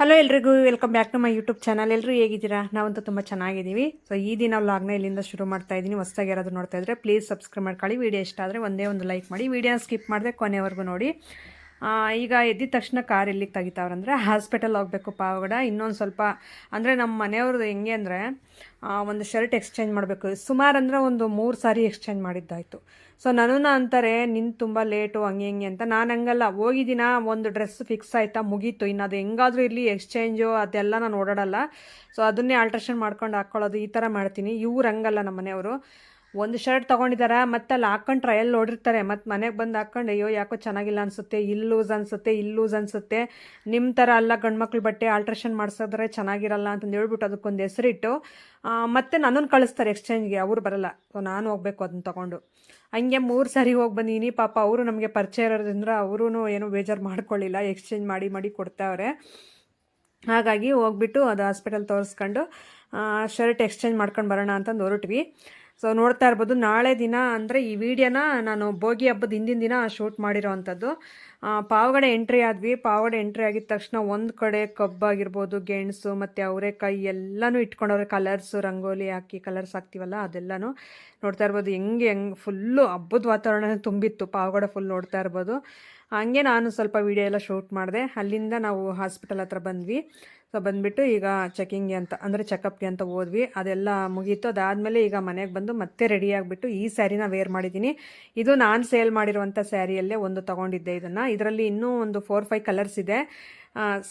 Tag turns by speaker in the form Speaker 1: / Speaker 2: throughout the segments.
Speaker 1: Hello ಎಲ್ರಿಗೂ welcome back to my YouTube channel ಎಲ್ಲರೂ ಹೇಗಿದ್ದೀರಾ? ನಾವಂತೂ ತುಂಬ ಚೆನ್ನಾಗಿದ್ದೀವಿ. ಸೊ ಈ ದಿನ ವ್ಲಾಗ್ನ ಇಲ್ಲಿಂದ ಶುರು ಮಾಡ್ತಾ ಇದ್ದೀನಿ. ಹೊಸ್ದಾಗಿ ಯಾರಾದರೂ ನೋಡ್ತಾ ಇದ್ದರೆ ಪ್ಲೀಸ್ ಸಬ್ಸ್ಕ್ರೈಬ್ ಮಾಡ್ಕೊಳ್ಳಿ. ವಿಡಿಯೋ ಇಷ್ಟ ಆದರೆ ಒಂದೇ ಒಂದು ಲೈಕ್ ಮಾಡಿ. ವಿಡಿಯೋನ ಸ್ಕಿಪ್ ಮಾಡಿದೆ ಕೊನೆವರೆಗೂ ನೋಡಿ. ಈಗ ಎದ್ದಿದ ತಕ್ಷಣ ಕಾರ್ ಎಲ್ಲಿಗೆ ತೆಗಿತಾವ್ರಂದ್ರೆ ಹಾಸ್ಪಿಟಲ್ ಹೋಗಬೇಕು ಪಾವಗಡ. ಇನ್ನೊಂದು ಸ್ವಲ್ಪ, ಅಂದರೆ ನಮ್ಮ ಮನೆಯವ್ರದ್ದು ಹೆಂಗೆ ಅಂದರೆ ಒಂದು ಶರ್ಟ್ ಎಕ್ಸ್ಚೇಂಜ್ ಮಾಡಬೇಕು. ಸುಮಾರು ಅಂದರೆ ಒಂದು ಮೂರು ಸಾರಿ ಎಕ್ಸ್ಚೇಂಜ್ ಮಾಡಿದ್ದಾಯಿತು. ಸೊ ನನ್ನನ್ನು ಅಂತಾರೆ ನಿನ್ನ ತುಂಬ ಲೇಟು, ಹಂಗೆ ಹಿಂಗೆ ಅಂತ. ನಾನು ಹಂಗಲ್ಲ ಹೋಗಿದ್ದೀನ ಒಂದು ಡ್ರೆಸ್ ಫಿಕ್ಸ್ ಆಯಿತಾ, ಮುಗೀತು. ಇನ್ನು ಅದು ಹೆಂಗಾದರೂ ಇರಲಿ, ಎಕ್ಸ್ಚೇಂಜು ಅದೆಲ್ಲ ನಾನು ಓಡಾಡಲ್ಲ. ಸೊ ಅದನ್ನೇ ಆಲ್ಟ್ರೇಷನ್ ಮಾಡ್ಕೊಂಡು ಹಾಕ್ಕೊಳ್ಳೋದು ಈ ಥರ ಮಾಡ್ತೀನಿ. ಇವ್ರು ಹಂಗಲ್ಲ ನಮ್ಮ ಮನೆಯವರು. ಒಂದು ಶರ್ಟ್ ತೊಗೊಂಡಿದ್ದಾರೆ ಮತ್ತೆ ಅಲ್ಲಿ ಹಾಕೊಂಡು ಟ್ರಯಲ್ ನೋಡಿರ್ತಾರೆ. ಮತ್ತು ಮನೆಗೆ ಬಂದು ಹಾಕೊಂಡು, ಅಯ್ಯೋ, ಯಾಕೋ ಚೆನ್ನಾಗಿಲ್ಲ ಲೂಸ್ ಅನ್ಸುತ್ತೆ ಇಲ್ಲಿ ಲೂಸ್ ಅನ್ಸುತ್ತೆ. ನಿಮ್ಮ ಥರ ಅಲ್ಲ ಗಂಡ್ಮಕ್ಳು ಬಟ್ಟೆ ಆಲ್ಟ್ರೇಷನ್ ಮಾಡಿಸಿದ್ರೆ ಚೆನ್ನಾಗಿರಲ್ಲ ಅಂತಂದು ಹೇಳ್ಬಿಟ್ಟು ಅದಕ್ಕೊಂದು ಹೆಸರಿಟ್ಟು ಮತ್ತೆ ನನ್ನನ್ನು ಕಳಿಸ್ತಾರೆ ಎಕ್ಸ್ಚೇಂಜ್ಗೆ ಅವರು ಬರಲ್ಲ. ಸೊ ನಾನು ಹೋಗ್ಬೇಕು ಅದನ್ನ ತಗೊಂಡು. ಹಂಗೆ ಮೂರು ಸಾರಿ ಹೋಗಿ ಬಂದೀನಿ. ಪಾಪ ಅವರು ನಮಗೆ ಪರಿಚಯ ಇರೋದ್ರಿಂದ ಅವರೂ ಏನೂ ಬೇಜಾರು ಮಾಡ್ಕೊಳ್ಳಿಲ್ಲ ಎಕ್ಸ್ಚೇಂಜ್ ಮಾಡಿ ಮಾಡಿ ಕೊಡ್ತಾವ್ರೆ. ಹಾಗಾಗಿ ಹೋಗ್ಬಿಟ್ಟು ಅದು ಹಾಸ್ಪಿಟಲ್ ತೋರಿಸ್ಕೊಂಡು ಶರ್ಟ್ ಎಕ್ಸ್ಚೇಂಜ್ ಮಾಡ್ಕೊಂಡು ಬರೋಣ ಅಂತಂದು ಹೊರಟ್ವಿ. ಸೊ ನೋಡ್ತಾ ಇರ್ಬೋದು, ನಾಳೆ ದಿನ ಅಂದರೆ ಈ ವಿಡಿಯೋನ ನಾನು ಭೋಗಿ ಹಬ್ಬದ ಹಿಂದಿನ ದಿನ ಶೂಟ್ ಮಾಡಿರೋ ಅಂಥದ್ದು. ಪಾವಗಡೆ ಎಂಟ್ರಿ ಆದ್ವಿ. ಪಾವಗಡೆ ಎಂಟ್ರಿ ಆಗಿದ ತಕ್ಷಣ ಒಂದು ಕಡೆ ಕಬ್ಬಾಗಿರ್ಬೋದು, ಗೆಣಸು ಮತ್ತು ಅವರೆಕಾಯಿ ಎಲ್ಲನೂ ಇಟ್ಕೊಂಡವ್ರೆ ಕಲರ್ಸು ರಂಗೋಲಿ ಹಾಕಿ ಕಲರ್ಸ್ ಹಾಕ್ತೀವಲ್ಲ, ಅದೆಲ್ಲನೂ ನೋಡ್ತಾ ಇರ್ಬೋದು. ಹೆಂಗೆ ಹೆಂಗೆ ಫುಲ್ಲು ಹಬ್ಬದ ವಾತಾವರಣ ತುಂಬಿತ್ತು, ಪಾವಗಡ ಫುಲ್ ನೋಡ್ತಾ ಇರ್ಬೋದು. ಹಂಗೆ ನಾನು ಸ್ವಲ್ಪ ವಿಡಿಯೋ ಎಲ್ಲ ಶೂಟ್ ಮಾಡಿದೆ. ಅಲ್ಲಿಂದ ನಾವು ಹಾಸ್ಪಿಟಲ್ ಹತ್ರ ಬಂದ್ವಿ. ಸೊ ಬಂದುಬಿಟ್ಟು ಈಗ ಚೆಕಿಂಗ್ಗೆ ಅಂತ, ಅಂದರೆ ಚೆಕಪ್ಗೆ ಅಂತ ಹೋದ್ವಿ. ಅದೆಲ್ಲ ಮುಗೀತು. ಅದಾದಮೇಲೆ ಈಗ ಮನೆಗೆ ಬಂದು ಮತ್ತೆ ರೆಡಿ ಆಗಿಬಿಟ್ಟು ಈ ಸ್ಯಾರಿನ ವೇರ್ ಮಾಡಿದ್ದೀನಿ. ಇದು ನಾನು ಸೇಲ್ ಮಾಡಿರುವಂಥ ಸ್ಯಾರಿಯಲ್ಲೇ ಒಂದು ತೊಗೊಂಡಿದ್ದೆ ಇದನ್ನು. ಇದರಲ್ಲಿ ಇನ್ನೂ ಒಂದು ಫೋರ್ ಫೈವ್ ಕಲರ್ಸ್ ಇದೆ.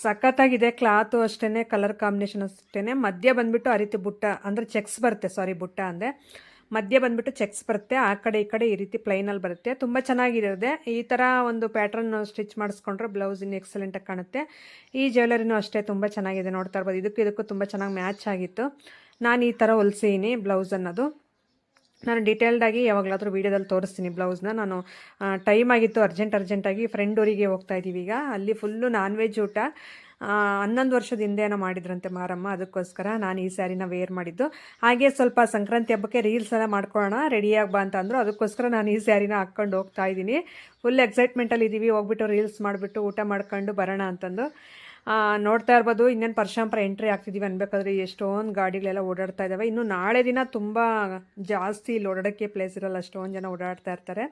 Speaker 1: ಸಖತ್ತಾಗಿದೆ ಕ್ಲಾತು ಅಷ್ಟೇ ಕಲರ್ ಕಾಂಬಿನೇಷನ್ ಅಷ್ಟೇ ಮಧ್ಯ ಬಂದುಬಿಟ್ಟು ಆ ರೀತಿ ಬುಟ್ಟ, ಅಂದರೆ ಚೆಕ್ಸ್ ಬರುತ್ತೆ ಸಾರಿ ಬುಟ್ಟ ಅಂದೆ. ಮಧ್ಯ ಬಂದ್ಬಿಟ್ಟು ಚೆಕ್ಸ್ ಬರುತ್ತೆ, ಆ ಕಡೆ ಈ ಕಡೆ ಈ ರೀತಿ ಪ್ಲೈನಲ್ಲಿ ಬರುತ್ತೆ. ತುಂಬ ಚೆನ್ನಾಗಿರೋದೆ ಈ ಥರ ಒಂದು ಪ್ಯಾಟ್ರನ್ ಸ್ಟಿಚ್ ಮಾಡಿಸ್ಕೊಂಡ್ರೆ ಬ್ಲೌಸ್ ಇನ್ನು ಎಕ್ಸಲೆಂಟಾಗಿ ಕಾಣುತ್ತೆ. ಈ ಜ್ಯುವೆಲರಿನೂ ಅಷ್ಟೇ ತುಂಬ ಚೆನ್ನಾಗಿದೆ ನೋಡ್ತಾ ಇರ್ಬೋದು. ಇದಕ್ಕೂ ಇದಕ್ಕೂ ತುಂಬ ಚೆನ್ನಾಗಿ ಮ್ಯಾಚ್ ಆಗಿತ್ತು. ನಾನು ಈ ಥರ ಹೊಲಿಸೀನಿ ಬ್ಲೌಸ್ ಅನ್ನೋದು. ನಾನು ಡೀಟೇಲ್ಡಾಗಿ ಯಾವಾಗಲಾದರೂ ವೀಡಿಯೋದಲ್ಲಿ ತೋರಿಸ್ತೀನಿ ಬ್ಲೌಸ್ನ ನಾನು ಟೈಮ್ ಆಗಿತ್ತು ಅರ್ಜೆಂಟ್ ಅರ್ಜೆಂಟಾಗಿ ಫ್ರೆಂಡ್ ಊರಿಗೆ ಹೋಗ್ತಾ ಇದ್ದೀವಿ ಈಗ. ಅಲ್ಲಿ ಫುಲ್ಲು ನಾನ್ ವೆಜ್ ಊಟ. ಹನ್ನೊಂದು ವರ್ಷದ ಹಿಂದೆನೋ ಮಾಡಿದ್ರಂತೆ ಮಾರಮ್ಮ, ಅದಕ್ಕೋಸ್ಕರ ನಾನು ಈ ಸ್ಯಾರಿನ ವೇರ್ ಮಾಡಿದ್ದು. ಹಾಗೆ ಸ್ವಲ್ಪ ಸಂಕ್ರಾಂತಿ ಹಬ್ಬಕ್ಕೆ ರೀಲ್ಸ್ ಎಲ್ಲ ಮಾಡ್ಕೊಳ್ಳೋಣ ರೆಡಿಯಾಗಿ ಬಾ ಅಂತ ಅಂದರು ಅದಕ್ಕೋಸ್ಕರ ನಾನು ಈ ಸ್ಯಾರಿನ ಹಾಕ್ಕೊಂಡು ಹೋಗ್ತಾ ಇದ್ದೀನಿ. ಫುಲ್ ಎಕ್ಸೈಟ್ಮೆಂಟಲ್ಲಿ ಇದ್ದೀವಿ ಹೋಗ್ಬಿಟ್ಟು ರೀಲ್ಸ್ ಮಾಡಿಬಿಟ್ಟು ಊಟ ಮಾಡ್ಕೊಂಡು ಬರೋಣ ಅಂತಂದು. ನೋಡ್ತಾ ಇರ್ಬೋದು, ಇನ್ನೇನು ಪರಶಾಂಪರ ಎಂಟ್ರಿ ಆಗ್ತಿದ್ದೀವಿ ಅನ್ಬೇಕಾದ್ರೆ ಎಷ್ಟೊಂದು ಗಾಡಿಗಳೆಲ್ಲ ಓಡಾಡ್ತಾ ಇದ್ದಾವೆ ಇನ್ನು ನಾಳೆ ದಿನ ತುಂಬ ಜಾಸ್ತಿ ಇಲ್ಲಿ ಓಡಾಡೋಕ್ಕೆ ಪ್ಲೇಸ್ ಇರೋಲ್ಲ, ಅಷ್ಟೊಂದು ಜನ ಓಡಾಡ್ತಾ ಇರ್ತಾರೆ.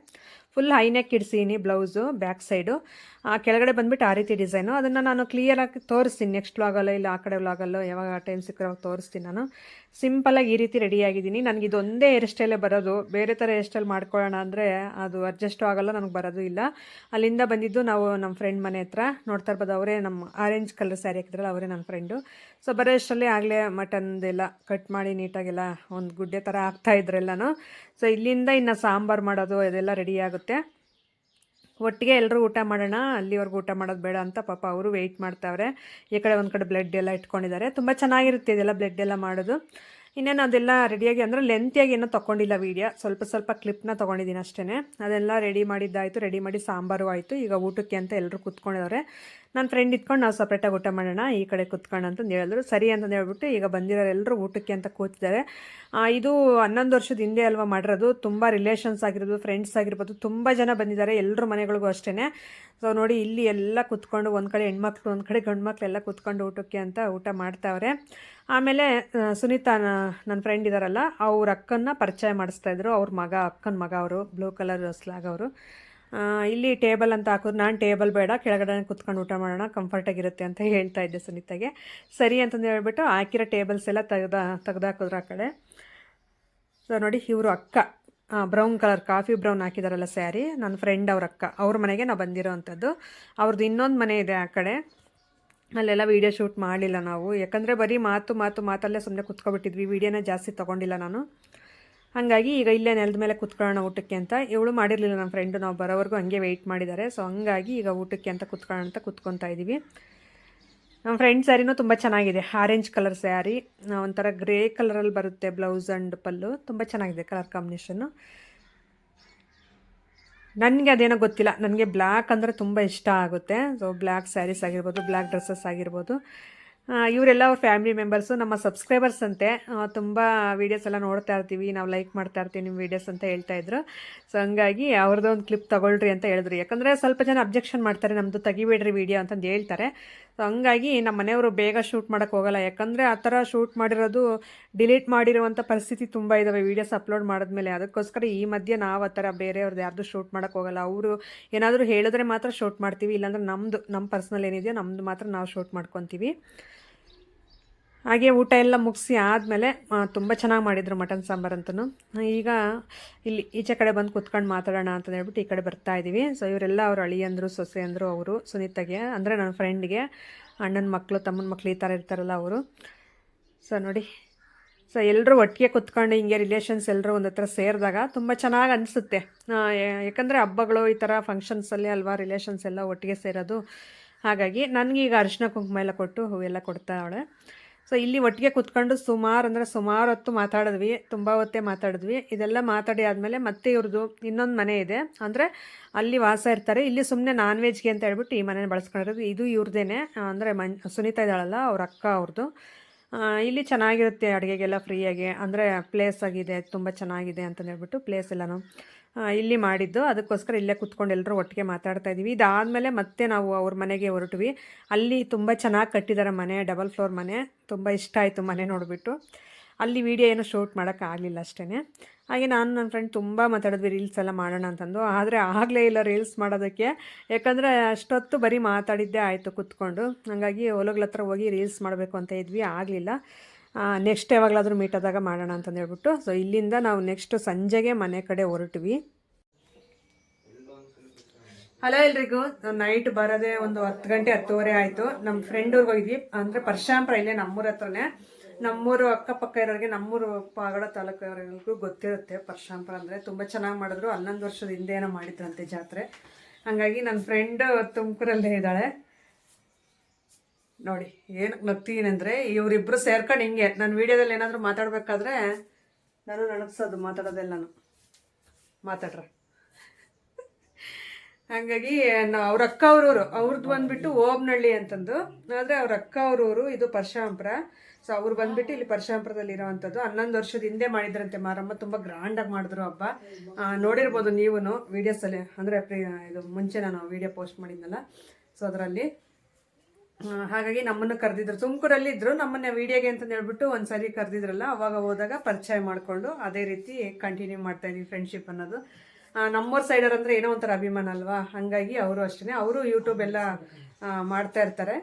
Speaker 1: ಫುಲ್ ಹೈನೆಕ್ ಇಡ್ಸೀನಿ ಬ್ಲೌಸು ಬ್ಯಾಕ್ ಸೈಡು ಕೆಳಗಡೆ ಬಂದ್ಬಿಟ್ಟು ಆ ರೀತಿ ಡಿಸೈನು ಅದನ್ನು ನಾನು ಕ್ಲಿಯರಾಗಿ ತೋರಿಸ್ತೀನಿ. ನೆಕ್ಸ್ಟ್ ವ್ಲಾಗಲ್ಲೋ ಇಲ್ಲ ಆ ಕಡೆ ವ್ಲಾಗಲ್ಲೋ ಯಾವಾಗ ಟೈಮ್ ಸಿಕ್ಕರೆ ತೋರಿಸ್ತೀನಿ ನಾನು. ಸಿಂಪಲಾಗಿ ಈ ರೀತಿ ರೆಡಿ ಆಗಿದ್ದೀನಿ. ನನಗೆ ಇದೊಂದೇ ಹೇರ್ ಸ್ಟೈಲೇ ಬರೋದು. ಬೇರೆ ಥರ ಹೇರ್ ಸ್ಟೈಲ್ ಮಾಡ್ಕೊಳ್ಳೋಣ ಅಂದರೆ ಅದು ಅಡ್ಜಸ್ಟ್ ಆಗೋಲ್ಲ, ನನಗೆ ಬರೋದು ಇಲ್ಲ. ಅಲ್ಲಿಂದ ಬಂದಿದ್ದು ನಾವು ನಮ್ಮ ಫ್ರೆಂಡ್ ಮನೆ ಹತ್ರ. ನೋಡ್ತಾ ಇರ್ಬೋದು, ಅವರೇ ನಮ್ಮ ಆರೆಂಜ್ ಕಲರ್ ಸ್ಯಾರಿ ಹಾಕಿದ್ರಲ್ಲ, ಅವರೇ ನನ್ನ ಫ್ರೆಂಡು ಸೊ ಬರೋ ಅಷ್ಟರಲ್ಲಿ ಆಗಲೇ ಮಟನ್ದೆಲ್ಲ ಕಟ್ ಮಾಡಿ ನೀಟಾಗೆಲ್ಲ ಒಂದು ಗುಡ್ಡೆ ಥರ ಹಾಕ್ತಾ ಸೊ ಇಲ್ಲಿಂದ ಇನ್ನು ಸಾಂಬಾರು ಮಾಡೋದು, ಅದೆಲ್ಲ ರೆಡಿ ಆಗುತ್ತೆ. ಒಟ್ಟಿಗೆ ಎಲ್ಲರೂ ಊಟ ಮಾಡೋಣ, ಅಲ್ಲಿವರೆಗೂ ಊಟ ಮಾಡೋದು ಬೇಡ ಅಂತ ಪಾಪ ಅವರು ವೆಯ್ಟ್ ಮಾಡ್ತಾವ್ರೆ. ಈ ಕಡೆ ಒಂದು ಕಡೆ ಬ್ಲಡ್ ಎಲ್ಲ ಇಟ್ಕೊಂಡಿದ್ದಾರೆ. ತುಂಬ ಚೆನ್ನಾಗಿರುತ್ತೆ ಇದೆಲ್ಲ ಬ್ಲಡ್ ಎಲ್ಲ ಮಾಡೋದು. ಇನ್ನೇನು ಅದೆಲ್ಲ ರೆಡಿಯಾಗಿ ಅಂದರೆ ಲೆಂತಿಯಾಗಿ ಏನೋ ತೊಗೊಂಡಿಲ್ಲ ವೀಡಿಯೋ ಸ್ವಲ್ಪ ಸ್ವಲ್ಪ ಕ್ಲಿಪ್ನ ತೊಗೊಂಡಿದ್ದೀನಿ ಅಷ್ಟೇ ಅದೆಲ್ಲ ರೆಡಿ ಮಾಡಿದ್ದಾಯಿತು ರೆಡಿ ಮಾಡಿ ಸಾಂಬಾರು ಆಯಿತು. ಈಗ ಊಟಕ್ಕೆ ಅಂತ ಎಲ್ಲರೂ ಕೂತ್ಕೊಂಡಿದ್ದಾರೆ ನನ್ನ ಫ್ರೆಂಡ್ ಇಟ್ಕೊಂಡು ನಾವು ಸಪ್ರೇಟಾಗಿ ಊಟ ಮಾಡೋಣ, ಈ ಕಡೆ ಕೂತ್ಕೊಂಡು ಅಂತಂದು ಹೇಳಿದ್ರು. ಸರಿ ಅಂತಂದು ಹೇಳ್ಬಿಟ್ಟು ಈಗ ಬಂದಿರೋರು ಎಲ್ಲರೂ ಊಟಕ್ಕೆ ಅಂತ ಕೂತಿದ್ದಾರೆ. ಇದು ಹನ್ನೊಂದು ವರ್ಷದ ಹಿಂದೆ ಅಲ್ವಾ ಮಾಡಿರೋದು. ತುಂಬ ರಿಲೇಷನ್ಸ್ ಆಗಿರ್ಬೋದು ಫ್ರೆಂಡ್ಸ್ ಆಗಿರ್ಬೋದು. ತುಂಬ ಜನ ಬಂದಿದ್ದಾರೆ ಎಲ್ಲರ ಮನೆಗಳಿಗೂ ಅಷ್ಟೇ ಸೊ ನೋಡಿ, ಇಲ್ಲಿ ಎಲ್ಲ ಕೂತ್ಕೊಂಡು ಒಂದು ಕಡೆ ಹೆಣ್ಮಕ್ಳು, ಒಂದು ಕಡೆ ಗಂಡು ಮಕ್ಕಳೆಲ್ಲ ಕೂತ್ಕೊಂಡು ಊಟಕ್ಕೆ ಅಂತ ಊಟ ಮಾಡ್ತಾವ್ರೆ. ಆಮೇಲೆ ಸುನೀತಾ ನನ್ನ ಫ್ರೆಂಡ್ ಇದ್ದಾರಲ್ಲ ಅವ್ರ ಅಕ್ಕನ್ನ ಪರಿಚಯ ಮಾಡಿಸ್ತಾ ಇದ್ರು. ಅವ್ರ ಮಗ, ಅಕ್ಕನ ಮಗ ಅವರು ಬ್ಲೂ ಕಲರ್ ಸ್ಲಾಗ್ ಅವರು. ಇಲ್ಲಿ ಟೇಬಲ್ ಅಂತ ಹಾಕಿದ್ರು. ನಾನು ಟೇಬಲ್ ಬೇಡ ಕೆಳಗಡೆ ಕುತ್ಕೊಂಡು ಊಟ ಮಾಡೋಣ ಕಂಫರ್ಟಾಗಿರುತ್ತೆ ಅಂತ ಹೇಳ್ತಾ ಇದ್ದೆ ಸುನೀತಾಗೆ. ಸರಿ ಅಂತಂದು ಹೇಳ್ಬಿಟ್ಟು ಹಾಕಿರೋ ಟೇಬಲ್ಸ್ ಎಲ್ಲ ತೆಗ್ದು ತೆಗ್ದಾಕಿದ್ರು ಆ ಕಡೆ. ಸೊ ನೋಡಿ, ಇವರು ಅಕ್ಕ. ಬ್ರೌನ್ ಕಲರ್ ಕಾಫಿ ಬ್ರೌನ್ ಹಾಕಿದಾರಲ್ಲ ಸ್ಯಾರಿ ನನ್ನ ಫ್ರೆಂಡ್ ಅವ್ರ ಅಕ್ಕ. ಅವ್ರ ಮನೆಗೆ ನಾವು ಬಂದಿರೋ ಅಂಥದ್ದು ಅವ್ರದ್ದು ಇನ್ನೊಂದು ಮನೆ ಇದೆ ಆ ಕಡೆ. ಅಲ್ಲೆಲ್ಲ ವೀಡಿಯೋ ಶೂಟ್ ಮಾಡಲಿಲ್ಲ ನಾವು. ಯಾಕಂದರೆ ಬರೀ ಮಾತು ಮಾತು, ಮಾತಲ್ಲೇ ಸುಮ್ಮನೆ ಕುತ್ಕೊಬಿಟ್ಟಿದ್ವಿ. ವೀಡಿಯೋನ ಜಾಸ್ತಿ ತೊಗೊಂಡಿಲ್ಲ ನಾನು. ಹಾಗಾಗಿ ಈಗ ಇಲ್ಲೇ ನೆಲದ ಮೇಲೆ ಕುತ್ಕೊಳ್ಳೋಣ ಊಟಕ್ಕೆ ಅಂತ. ಇವಳು ಮಾಡಿರಲಿಲ್ಲ ನಮ್ಮ ಫ್ರೆಂಡು ನಾವು ಬರೋವರೆಗೂ ಹಂಗೆ ವೆಯ್ಟ್ ಮಾಡಿದ್ದಾರೆ. ಸೊ ಹಂಗಾಗಿ ಈಗ ಊಟಕ್ಕೆ ಅಂತ ಕುತ್ಕೊಳ್ಳೋಣ ಅಂತ ಕುತ್ಕೊತಾ ಇದ್ದೀವಿ ನಮ್ಮ ಫ್ರೆಂಡ್ ಸ್ಯಾರಿನೂ ತುಂಬ ಚೆನ್ನಾಗಿದೆ. ಆರೆಂಜ್ ಕಲರ್ ಸ್ಯಾರಿ ಒಂಥರ ಗ್ರೇ ಕಲರಲ್ಲಿ ಬರುತ್ತೆ ಬ್ಲೌಸ್ ಆ್ಯಂಡ್ ಪಲ್ಲು. ತುಂಬ ಚೆನ್ನಾಗಿದೆ ಕಲರ್ ಕಾಂಬಿನೇಷನ್ನು ನನಗೆ ಅದೇನೋ ಗೊತ್ತಿಲ್ಲ. ನನಗೆ ಬ್ಲ್ಯಾಕ್ ಅಂದರೆ ತುಂಬ ಇಷ್ಟ ಆಗುತ್ತೆ. ಸೊ ಬ್ಲ್ಯಾಕ್ ಸ್ಯಾರೀಸ್ ಆಗಿರ್ಬೋದು ಬ್ಲ್ಯಾಕ್ ಡ್ರೆಸ್ಸಸ್ ಆಗಿರ್ಬೋದು. ಇವರೆಲ್ಲ ಅವ್ರ ಫ್ಯಾಮಿಲಿ ಮೆಂಬರ್ಸು ನಮ್ಮ ಸಬ್ಸ್ಕ್ರೈಬರ್ಸ್ ಅಂತೆ. ತುಂಬ ವೀಡಿಯೋಸ್ ಎಲ್ಲ ನೋಡ್ತಾ ಇರ್ತೀವಿ. ನಾವು ಲೈಕ್ ಮಾಡ್ತಾ ಇರ್ತೀವಿ ನಿಮ್ಮ ವೀಡಿಯೋಸ್ ಅಂತ ಹೇಳ್ತಾ ಇದ್ರು. ಸೊ ಹಂಗಾಗಿ ಅವ್ರದ್ದು ಒಂದು ಕ್ಲಿಪ್ ತಗೊಳ್ರಿ ಅಂತ ಹೇಳಿದ್ರು. ಯಾಕಂದರೆ ಸ್ವಲ್ಪ ಜನ ಅಬ್ಜೆಕ್ಷನ್ ಮಾಡ್ತಾರೆ ನಮ್ಮದು ತೆಗಿಬೇಡ್ರಿ ವೀಡಿಯೋ ಅಂತಂದು ಹೇಳ್ತಾರೆ. ಸೊ ಹಂಗಾಗಿ ನಮ್ಮ ಮನೆಯವರು ಬೇಗ ಶೂಟ್ ಮಾಡೋಕ್ಕೆ ಹೋಗಲ್ಲ. ಯಾಕಂದರೆ ಆ ಥರ ಶೂಟ್ ಮಾಡಿರೋದು ಡಿಲೀಟ್ ಮಾಡಿರುವಂಥ ಪರಿಸ್ಥಿತಿ ತುಂಬ ಇದ್ದಾವೆ ವೀಡಿಯೋಸ್ ಅಪ್ಲೋಡ್ ಮಾಡಿದ್ಮೇಲೆ. ಅದಕ್ಕೋಸ್ಕರ ಈ ಮಧ್ಯೆ ನಾವು ಆ ಥರ ಬೇರೆಯವ್ರದ್ದು ಯಾರ್ದು ಶೂಟ್ ಮಾಡೋಕ್ಕೆ ಹೋಗಲ್ಲ. ಅವರು ಏನಾದರೂ ಹೇಳಿದ್ರೆ ಮಾತ್ರ ಶೂಟ್ ಮಾಡ್ತೀವಿ. ಇಲ್ಲಾಂದ್ರೆ ನಮ್ಮದು ನಮ್ಮ ಪರ್ಸ್ನಲ್ ಏನಿದೆಯೋ ನಮ್ಮದು ಮಾತ್ರ ನಾವು ಶೂಟ್ ಮಾಡ್ಕೊತೀವಿ. ಹಾಗೆ ಊಟ ಎಲ್ಲ ಮುಗಿಸಿ ಆದಮೇಲೆ ತುಂಬ ಚೆನ್ನಾಗಿ ಮಾಡಿದರು ಮಟನ್ ಸಾಂಬಾರು ಅಂತೂ ಈಗ ಇಲ್ಲಿ ಈಚೆ ಕಡೆ ಬಂದು ಕುತ್ಕೊಂಡು ಮಾತಾಡೋಣ ಅಂತ ಹೇಳ್ಬಿಟ್ಟು ಈ ಕಡೆ ಬರ್ತಾ ಇದ್ದೀವಿ ಸೊ ಇವರೆಲ್ಲ ಅಳಿ ಅಳಿಯಂದರು ಸೊಸೆ ಅಂದರು, ಅವರು, ಸುನೀತಾಗೆ, ಅಂದರೆ ನನ್ನ ಫ್ರೆಂಡ್ಗೆ ಅಣ್ಣನ ಮಕ್ಕಳು ತಮ್ಮನ ಮಕ್ಕಳು ಈ ಥರ ಇರ್ತಾರಲ್ಲ ಅವರು. ಸೊ ನೋಡಿ. ಸೊ ಎಲ್ಲರೂ ಒಟ್ಟಿಗೆ ಕುತ್ಕೊಂಡು ಹಿಂಗೆ ರಿಲೇಷನ್ಸ್ ಎಲ್ಲರೂ ಒಂದು ಹತ್ರ ಸೇರಿದಾಗ ತುಂಬ ಚೆನ್ನಾಗಿ ಅನಿಸುತ್ತೆ. ಯಾಕಂದರೆ ಹಬ್ಬಗಳು ಈ ಥರ ಫಂಕ್ಷನ್ಸಲ್ಲಿ ಅಲ್ವಾ ರಿಲೇಷನ್ಸ್ ಎಲ್ಲ ಒಟ್ಟಿಗೆ ಸೇರೋದು. ಹಾಗಾಗಿ ನನಗೀಗ ಅರಿಶಿನ ಕುಂಕುಮ ಎಲ್ಲ ಕೊಟ್ಟು ಹೂವೆಲ್ಲ ಕೊಡ್ತಾವಳೆ ಸೊ ಇಲ್ಲಿ ಒಟ್ಟಿಗೆ ಕುತ್ಕೊಂಡು ಸುಮಾರು ಅಂದರೆ ಸುಮಾರು ಹೊತ್ತು ಮಾತಾಡಿದ್ವಿ, ತುಂಬ ಹೊತ್ತೇ ಮಾತಾಡಿದ್ವಿ. ಇದೆಲ್ಲ ಮಾತಾಡಿ ಆದಮೇಲೆ ಮತ್ತೆ ಇವ್ರದ್ದು ಇನ್ನೊಂದು ಮನೆ ಇದೆ. ಅಂದರೆ ಅಲ್ಲಿ ವಾಸ ಇರ್ತಾರೆ. ಇಲ್ಲಿ ಸುಮ್ಮನೆ ನಾನ್ ವೆಜ್ಗೆ ಅಂತ ಹೇಳ್ಬಿಟ್ಟು ಈ ಮನೇನ ಬಳಸ್ಕೊಂಡಿರೋದು. ಇದು ಇವ್ರದೇನೆ. ಅಂದರೆ ಮನ್, ಸುನೀತಾ ಇದ್ದಾಳಲ್ಲ, ಅವ್ರ ಅಕ್ಕ ಅವ್ರದ್ದು ಇಲ್ಲಿ ಚೆನ್ನಾಗಿರುತ್ತೆ ಅಡುಗೆಗೆಲ್ಲ ಫ್ರೀಯಾಗಿ. ಅಂದರೆ ಪ್ಲೇಸ್ ಆಗಿದೆ, ತುಂಬ ಚೆನ್ನಾಗಿದೆ ಅಂತ ಹೇಳ್ಬಿಟ್ಟು ಪ್ಲೇಸ್ ಎಲ್ಲನೂ. ಇಲ್ಲಿ ಮಾಡಿದ್ದು. ಅದಕ್ಕೋಸ್ಕರ ಇಲ್ಲೇ ಕುತ್ಕೊಂಡು ಎಲ್ಲರೂ ಒಟ್ಟಿಗೆ ಮಾತಾಡ್ತಾ ಇದ್ದೀವಿ ಇದಾದಮೇಲೆ ಮತ್ತೆ ನಾವು ಅವ್ರ ಮನೆಗೆ ಹೊರಟ್ವಿ. ಅಲ್ಲಿ ತುಂಬ ಚೆನ್ನಾಗಿ ಕಟ್ಟಿದ್ದಾರೆ ಮನೆ, ಡಬಲ್ ಫ್ಲೋರ್ ಮನೆ. ತುಂಬ ಇಷ್ಟ ಆಯಿತು ಮನೆ ನೋಡಿಬಿಟ್ಟು. ಅಲ್ಲಿ ವೀಡಿಯೋ ಏನು ಶೂಟ್ ಮಾಡೋಕ್ಕಾಗಲಿಲ್ಲ ಅಷ್ಟೇ ಹಾಗೆ ನಾನು ನನ್ನ ಫ್ರೆಂಡ್ ತುಂಬ ಮಾತಾಡಿದ್ವಿ ರೀಲ್ಸ್ ಎಲ್ಲ ಮಾಡೋಣ ಅಂತಂದು. ಆದರೆ ಆಗಲೇ ಇಲ್ಲ ರೀಲ್ಸ್ ಮಾಡೋದಕ್ಕೆ. ಯಾಕಂದರೆ ಅಷ್ಟೊತ್ತು ಬರೀ ಮಾತಾಡಿದ್ದೇ ಆಯಿತು ಕುತ್ಕೊಂಡು. ಹಾಗಾಗಿ ಹೊಲಗಳ ಹತ್ರ ಹೋಗಿ ರೀಲ್ಸ್ ಮಾಡಬೇಕು ಅಂತ ಇದ್ವಿ. ಆಗಲಿಲ್ಲ. ನೆಕ್ಸ್ಟ್ ಯಾವಾಗಲಾದರೂ ಮೀಟ್ ಆದಾಗ ಮಾಡೋಣ ಅಂತಂದು ಹೇಳ್ಬಿಟ್ಟು. ಸೊ ಇಲ್ಲಿಂದ ನಾವು ನೆಕ್ಸ್ಟ್ ಸಂಜೆಗೆ ಮನೆ ಕಡೆ ಹೊರಟ್ವಿ. ಹಲೋ ಎಲ್ರಿಗೂ. ನೈಟ್ ಬರೋದೇ ಒಂದು ಹತ್ತು ಗಂಟೆ ಹತ್ತುವರೆ ಆಯಿತು. ನಮ್ಮ ಫ್ರೆಂಡ್ ಊರಿಗೆ ಹೋಗಿದ್ವಿ. ಅಂದರೆ ಪರಶಾಂಪುರ ಇಲ್ಲೇ ನಮ್ಮೂರ ಹತ್ರನೇ. ನಮ್ಮೂರು ಅಕ್ಕಪಕ್ಕ ಇರೋರಿಗೆ ನಮ್ಮೂರು ಪಾಗಡ ತಾಲೂಕವರೆಗೂ ಗೊತ್ತಿರುತ್ತೆ ಪರಶಾಂಪುರ ಅಂದರೆ. ತುಂಬ ಚೆನ್ನಾಗಿ ಮಾಡಿದ್ರು. ಹನ್ನೊಂದು ವರ್ಷದ ಹಿಂದೆ ಏನೋ ಮಾಡಿದ್ರಂತೆ ಜಾತ್ರೆ. ಹಾಗಾಗಿ ನನ್ನ ಫ್ರೆಂಡ್ ತುಮಕೂರಲ್ಲೇ ಇದ್ದಾಳೆ. ನೋಡಿ, ಏನು ನಗ್ತೀನಂದ್ರೆ ಇವರಿಬ್ರು ಸೇರ್ಕೊಂಡು ಹಿಂಗೆ, ನಾನು ವಿಡಿಯೋದಲ್ಲಿ ಏನಾದರೂ ಮಾತಾಡಬೇಕಾದ್ರೆ ನಾನು ನಡಗ್ಸೋದು ಮಾತಾಡೋದೆಲ್ಲನು ಮಾತಾಡ್ರೆ. ಹಾಗಾಗಿ ಅವ್ರ ಅಕ್ಕ ಅವ್ರೂರು ಅವ್ರದ್ದು ಬಂದ್ಬಿಟ್ಟು ಓಬ್ನಳ್ಳಿ ಅಂತಂದು. ಆದರೆ ಅವ್ರ ಅಕ್ಕ ಅವ್ರೂರು ಇದು ಪರಶಾಂಪುರ. ಸೊ ಅವ್ರು ಬಂದ್ಬಿಟ್ಟು ಇಲ್ಲಿ ಪರಶಾಂಪುರದಲ್ಲಿ ಇರೋವಂಥದ್ದು. ಹನ್ನೊಂದು ವರ್ಷದ ಹಿಂದೆ ಮಾಡಿದ್ರಂತೆ ಮಾರಮ್ಮ, ತುಂಬ ಗ್ರ್ಯಾಂಡಾಗಿ ಮಾಡಿದ್ರು ಹಬ್ಬ. ನೋಡಿರ್ಬೋದು ನೀವು ವೀಡಿಯೋಸಲ್ಲಿ ಅಂದರೆ ಇದು ಮುಂಚೆ ನಾನು ವಿಡಿಯೋ ಪೋಸ್ಟ್ ಮಾಡಿದ್ನಲ್ಲ. ಸೊ ಅದರಲ್ಲಿ ಹಾಗಾಗಿ ನಮ್ಮನ್ನು ಕರೆದಿದ್ರು. ತುಮಕೂರಲ್ಲಿ ಇದ್ರು. ನಮ್ಮನ್ನ ವಿಡಿಯೋಗೆ ಅಂತ ಹೇಳ್ಬಿಟ್ಟು ಒಂದ್ಸರಿ ಕರೆದಿದ್ರಲ್ಲ ಅವಾಗ ಹೋದಾಗ ಪರಿಚಯ ಮಾಡಿಕೊಂಡು ಅದೇ ರೀತಿ ಕಂಟಿನ್ಯೂ ಮಾಡ್ತಾ ಇದೀವಿ ಫ್ರೆಂಡ್ಶಿಪ್ ಅನ್ನೋದು. ನಮ್ಮೂರ್ ಸೈಡರ್ ಅಂದ್ರೆ ಏನೋ ಒಂಥರ ಅಭಿಮಾನ ಅಲ್ವಾ? ಹಂಗಾಗಿ ಅವರು ಅಷ್ಟೇ ಅವರು ಯೂಟ್ಯೂಬ್ ಎಲ್ಲ ಮಾಡ್ತಾ ಇರ್ತಾರೆ.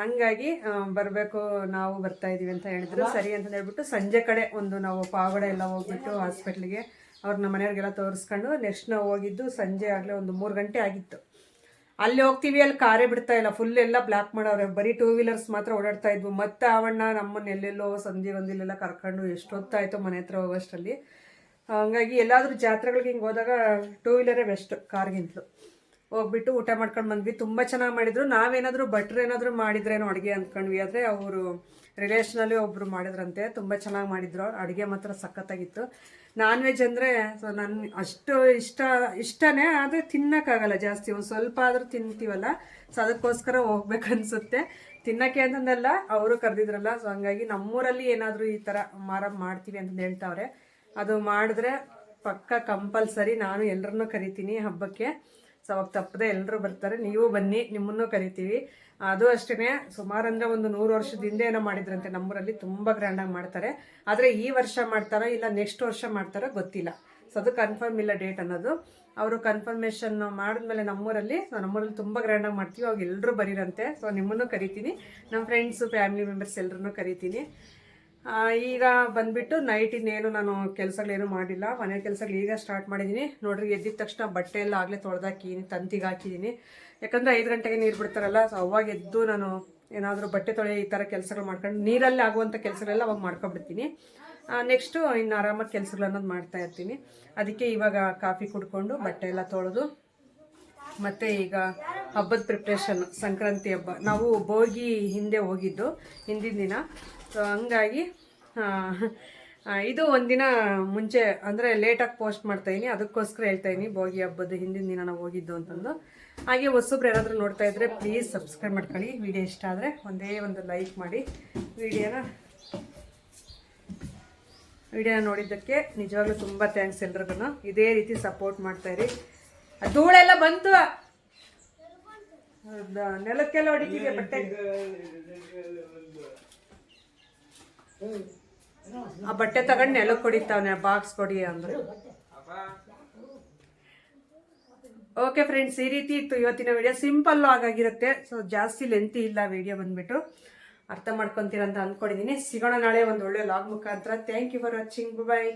Speaker 1: ಹಂಗಾಗಿ ಬರಬೇಕು ನಾವು ಬರ್ತಾ ಇದೀವಿ ಅಂತ ಹೇಳಿದ್ರು. ಸರಿ ಅಂತ ಹೇಳ್ಬಿಟ್ಟು ಸಂಜೆ ಕಡೆ ಒಂದು ನಾವು ಪಾವಡೆ ಎಲ್ಲ ಹೋಗ್ಬಿಟ್ಟು ಹಾಸ್ಪಿಟ್ಲಿಗೆ ಅವ್ರನ್ನ ಮನೆಯವ್ರಿಗೆಲ್ಲ ತೋರಿಸ್ಕೊಂಡು ನೆಕ್ಸ್ಟ್ ನಾವು ಹೋಗಿದ್ದು ಸಂಜೆ ಆಗಲೇ ಒಂದು ಮೂರು ಗಂಟೆ ಆಗಿತ್ತು. ಅಲ್ಲಿ ಹೋಗ್ತೀವಿ, ಅಲ್ಲಿ ಕಾರೇ ಬಿಡ್ತಾ ಇಲ್ಲ. ಫುಲ್ ಎಲ್ಲ ಬ್ಲಾಕ್ ಮಾಡವ್ರೆ ಬರೀ ಟೂ ವೀಲರ್ಸ್ ಮಾತ್ರ ಓಡಾಡ್ತಾ ಇದ್ವು. ಮತ್ತೆ ಅವಣ್ಣ ನಮ್ಮನ್ನ ಎಲ್ಲೆಲ್ಲೋ ಸಂಧಿ ಒಂದಿಲ್ಲೆಲ್ಲ ಕರ್ಕೊಂಡು ಎಷ್ಟೊತ್ತಾಯ್ತು ಮನೆ ಹತ್ರ ಹೋಗೋಷ್ಟರಲ್ಲಿ ಹಂಗಾಗಿ ಎಲ್ಲಾದ್ರೂ ಜಾತ್ರೆಗಳಿಗೆ ಹಿಂಗೆ ಹೋದಾಗ ಟೂ ವೀಲರೇ ಬೆಸ್ಟ್ ಕಾರ್ಗಿಂತಲೂ ಹೋಗ್ಬಿಟ್ಟು ಊಟ ಮಾಡ್ಕೊಂಡು ಬಂದ್ವಿ. ತುಂಬ ಚೆನ್ನಾಗಿ ಮಾಡಿದ್ರು. ನಾವೇನಾದರೂ ಭಟ್ರು ಏನಾದರೂ ಮಾಡಿದ್ರೇನೋ ಅಡುಗೆ ಅಂದ್ಕೊಂಡ್ವಿ ಆದರೆ ಅವರು ರಿಲೇಷನಲ್ಲಿ ಒಬ್ಬರು ಮಾಡಿದ್ರಂತೆ. ತುಂಬ ಚೆನ್ನಾಗಿ ಮಾಡಿದ್ರು. ಅಡುಗೆ ಮಾತ್ರ ಸಖತ್ತಾಗಿತ್ತು. ನಾನ್ ವೆಜ್ ಅಂದರೆ, ಸೊ ನನ್ನ ಅಷ್ಟು ಇಷ್ಟ, ಇಷ್ಟನೇ, ಆದರೆ ತಿನ್ನೋಕ್ಕಾಗಲ್ಲ ಜಾಸ್ತಿ. ಒಂದು ಸ್ವಲ್ಪ ಆದರೂ ತಿಂತೀವಲ್ಲ, ಸೊ ಅದಕ್ಕೋಸ್ಕರ ಹೋಗ್ಬೇಕನ್ಸುತ್ತೆ ತಿನ್ನಕ್ಕೆ ಅಂತಂದಲ್ಲ, ಅವರು ಕರೆದಿದ್ರಲ್ಲ, ಸೊ ಹಂಗಾಗಿ ನಮ್ಮೂರಲ್ಲಿ ಏನಾದರೂ ಈ ಥರ ಮಾರ, ಮಾಡ್ತೀವಿ ಅಂತ ಹೇಳ್ತಾವ್ರೆ. ಅದು ಮಾಡಿದ್ರೆ ಪಕ್ಕ ಕಂಪಲ್ಸರಿ ನಾನು ಎಲ್ಲರನ್ನೂ ಕರಿತೀನಿ ಹಬ್ಬಕ್ಕೆ. ಸೊ ಅವಾಗ ತಪ್ಪದೆ ಎಲ್ಲರೂ ಬರ್ತಾರೆ. ನೀವು ಬನ್ನಿ, ನಿಮ್ಮನ್ನು ಕರಿತೀವಿ. ಅದು ಅಷ್ಟೇ ಸುಮಾರು ಅಂದರೆ ಒಂದು ನೂರು ವರ್ಷದ ಹಿಂದೆ ಏನೋ ಮಾಡಿದ್ರಂತೆ. ನಮ್ಮೂರಲ್ಲಿ ತುಂಬ ಗ್ರ್ಯಾಂಡಾಗಿ ಮಾಡ್ತಾರೆ. ಆದರೆ ಈ ವರ್ಷ ಮಾಡ್ತಾರೋ ಇಲ್ಲ ನೆಕ್ಸ್ಟ್ ವರ್ಷ ಮಾಡ್ತಾರೋ ಗೊತ್ತಿಲ್ಲ. ಸೊ ಅದು ಕನ್ಫರ್ಮ್ ಇಲ್ಲ ಡೇಟ್ ಅನ್ನೋದು. ಅವರು ಕನ್ಫರ್ಮೇಷನ್ ಮಾಡಿದ್ಮೇಲೆ ನಮ್ಮೂರಲ್ಲಿ ಸೊ ನಮ್ಮೂರಲ್ಲಿ ತುಂಬ ಗ್ರ್ಯಾಂಡಾಗಿ ಮಾಡ್ತೀವಿ. ಅವಾಗ ಎಲ್ಲರೂ ಬರೀರಂತೆ. ಸೊ ನಿಮ್ಮನ್ನು ಕರಿತೀನಿ. ನಮ್ಮ ಫ್ರೆಂಡ್ಸು ಫ್ಯಾಮಿಲಿ ಮೆಂಬರ್ಸ್ ಎಲ್ಲರನ್ನೂ ಕರಿತೀನಿ. ಈಗ ಬಂದ್ಬಿಟ್ಟು ನೈಟ್ ಇನ್ನೇನು ನಾನು ಕೆಲಸಗಳೇನು ಮಾಡಿಲ್ಲ. ಮನೆ ಕೆಲಸಗಳು ಈಗ ಸ್ಟಾರ್ಟ್ ಮಾಡಿದ್ದೀನಿ ನೋಡ್ರಿ ಎದ್ದಿದ ತಕ್ಷಣ ಬಟ್ಟೆ ಎಲ್ಲ ಆಗಲೇ ತೊಳೆದಾಕಿದ್ದೀನಿ ತಂತಿಗೆ ಹಾಕಿದ್ದೀನಿ ಯಾಕಂದರೆ ಐದು ಗಂಟೆಗೆ ನೀರು ಬಿಡ್ತಾರಲ್ಲ ಸೊ ಅವಾಗ ಎದ್ದು ನಾನು ಏನಾದರೂ ಬಟ್ಟೆ ತೊಳೆ ಈ ಥರ ಕೆಲಸಗಳು ಮಾಡ್ಕೊಂಡು ನೀರಲ್ಲಿ ಆಗುವಂಥ ಕೆಲಸಗಳೆಲ್ಲ ಅವಾಗ ಮಾಡ್ಕೊಬಿಡ್ತೀನಿ. ನೆಕ್ಸ್ಟು ಇನ್ನು ಆರಾಮಾಗಿ ಕೆಲಸಗಳು ಅನ್ನೋದು ಮಾಡ್ತಾ ಇರ್ತೀನಿ. ಅದಕ್ಕೆ ಇವಾಗ ಕಾಫಿ ಕುಡ್ಕೊಂಡು ಬಟ್ಟೆ ಎಲ್ಲ ತೊಳೆದು, ಮತ್ತು ಈಗ ಹಬ್ಬದ ಪ್ರಿಪ್ರೇಷನ್ ಸಂಕ್ರಾಂತಿ ಹಬ್ಬ. ನಾವು ಭೋಗಿ ಹಿಂದೆ ಹೋಗಿದ್ದು ಹಿಂದಿನ ದಿನ. ಸೊ ಹಂಗಾಗಿ ಇದು ಒಂದಿನ ಮುಂಚೆ, ಅಂದರೆ ಲೇಟಾಗಿ ಪೋಸ್ಟ್ ಮಾಡ್ತಾಯಿನಿ ಅದಕ್ಕೋಸ್ಕರ ಹೇಳ್ತಾಯಿನಿ ಭೋಗಿ ಹಬ್ಬದ ಹಿಂದಿನ ದಿನ ನಾವು ಹೋಗಿದ್ದು ಅಂತಂದು. ಹಾಗೆ ಹೊಸಬ್ರು ಯಾರಾದರೂ ನೋಡ್ತಾ ಇದ್ದರೆ ಪ್ಲೀಸ್ ಸಬ್ಸ್ಕ್ರೈಬ್ ಮಾಡ್ಕೊಳ್ಳಿ. ವಿಡಿಯೋ ಇಷ್ಟ ಆದರೆ ಒಂದೇ ಒಂದು ಲೈಕ್ ಮಾಡಿ. ವಿಡಿಯೋನ ವಿಡಿಯೋನ ನೋಡಿದ್ದಕ್ಕೆ ನಿಜವಾಗ್ಲೂ ತುಂಬ ಥ್ಯಾಂಕ್ಸ್ ಎಲ್ರಿಗೂ ಇದೇ ರೀತಿ ಸಪೋರ್ಟ್ ಮಾಡ್ತಾಯಿರಿ ಧೂಳೆಲ್ಲ ಬಂತು. ನೆಲಕ್ಕೆಲ್ಲ ಹೊಡಿತಿದೆ ಬಟ್ಟೆ? ಆ ಬಟ್ಟೆ ತಗೊಂಡು ನೆಲಕ್ಕೆ ಹೊಡಿತಾವನೆ, ಬಾಕ್ಸ್ ಕೊಡಿ ಅಂದ್ರೆ. ಓಕೆ ಫ್ರೆಂಡ್ಸ್ ಈ ರೀತಿ ಇತ್ತು ಇವತ್ತಿನ ವಿಡಿಯೋ ಸಿಂಪಲ್ ಆಗಾಗಿರುತ್ತೆ ಸೊ ಜಾಸ್ತಿ ಲೆಂತಿ ಇಲ್ಲ ವಿಡಿಯೋ ಬಂದ್ಬಿಟ್ಟು. ಅರ್ಥ ಮಾಡ್ಕೊಂತೀರಂತ ಅಂದ್ಕೊಂಡಿದ್ದೀನಿ ಸಿಗೋಣ ನಾಳೆ ಒಂದು ಒಳ್ಳೆ ಲಾಗ್ ಮುಖಾಂತರ. Thank you for watching bye